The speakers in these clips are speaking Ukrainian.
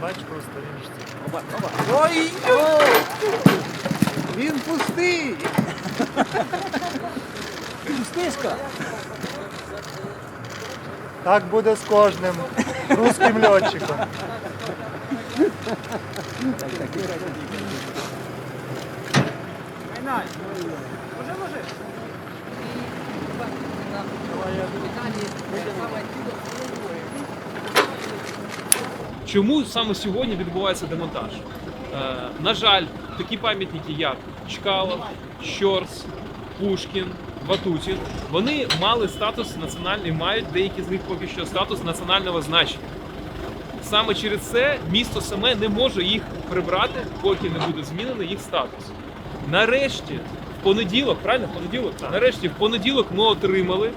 Бач просто ріжці. Ой! Він пустий! Пустишка! Так буде з кожним русським льотчиком. Чому саме сьогодні відбувається демонтаж? Е, на жаль, такі пам'ятники, як Чкалов, Щорс, Пушкін, Ватутін, вони мали статус національний, мають деякі з них поки що статус національного значення. Саме через це місто саме не може їх прибрати, поки не буде змінений їх статус. Нарешті, в понеділок, правильно, в понеділок? Нарешті, в понеділок ми отримали,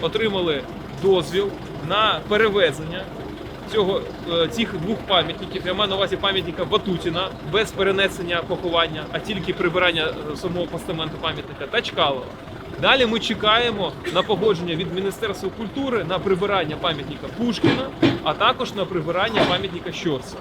отримали дозвіл на перевезення цього, е, цих двох пам'ятників. Я маю на увазі пам'ятника Ватутіна без перенесення поховання, а тільки прибирання е, самого постаменту пам'ятника та Чкалова. Далі ми чекаємо на погодження від Міністерства культури на прибирання пам'ятника Пушкіна, а також на прибирання пам'ятника Щорса.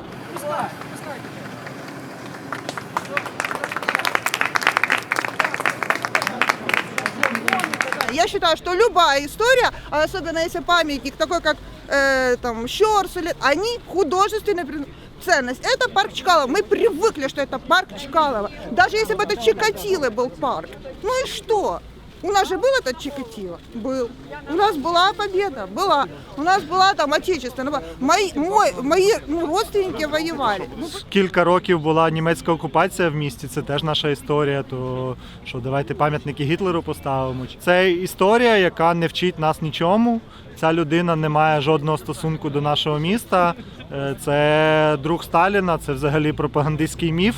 Я считаю, что любая история, особенно если памятник такой, как э, там Щорс, или, они художественная прин- ценность. Это парк Чкалова. Мы привыкли, что это парк Чкалова. Даже если бы это Чикатило был парк. Ну и что? У нас же был этот Чикатило? Был. У нас была победа? Была. У нас была там отечественная. Мои, мой, мои ну, родственники воевали. Ну, Кілька років була німецька окупація в місті, це теж наша історія. То що давайте пам'ятники Гітлеру поставимо. Це історія, яка не вчить нас нічому. Ця людина не має жодного стосунку до нашого міста. Е, Це друг Сталіна, це взагалі пропагандистський міф.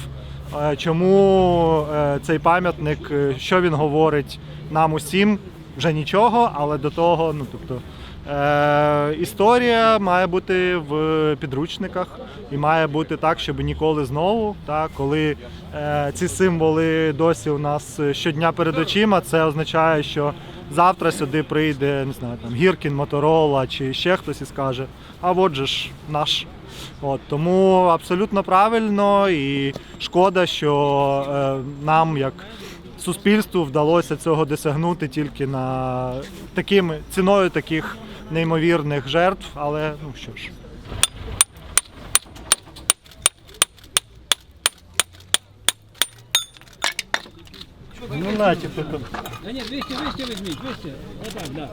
Е, Чому е, цей пам'ятник, е, що він говорить нам усім? Вже нічого, але до того, ну тобто. Е, історія має бути в підручниках і має бути так, щоб ніколи знову, так, коли е, ці символи досі у нас щодня перед очима, це означає, що завтра сюди прийде не знаю, там, Гіркін, Моторола чи ще хтось і скаже, а от же ж наш. От, тому абсолютно правильно і шкода, що е, нам як суспільству вдалося цього досягнути тільки на таким ціною таких неймовірних жертв. Але ну що ж. Ну, на, типу, там. Да нет, 200, 200 возьмите, 200. Вот так, да.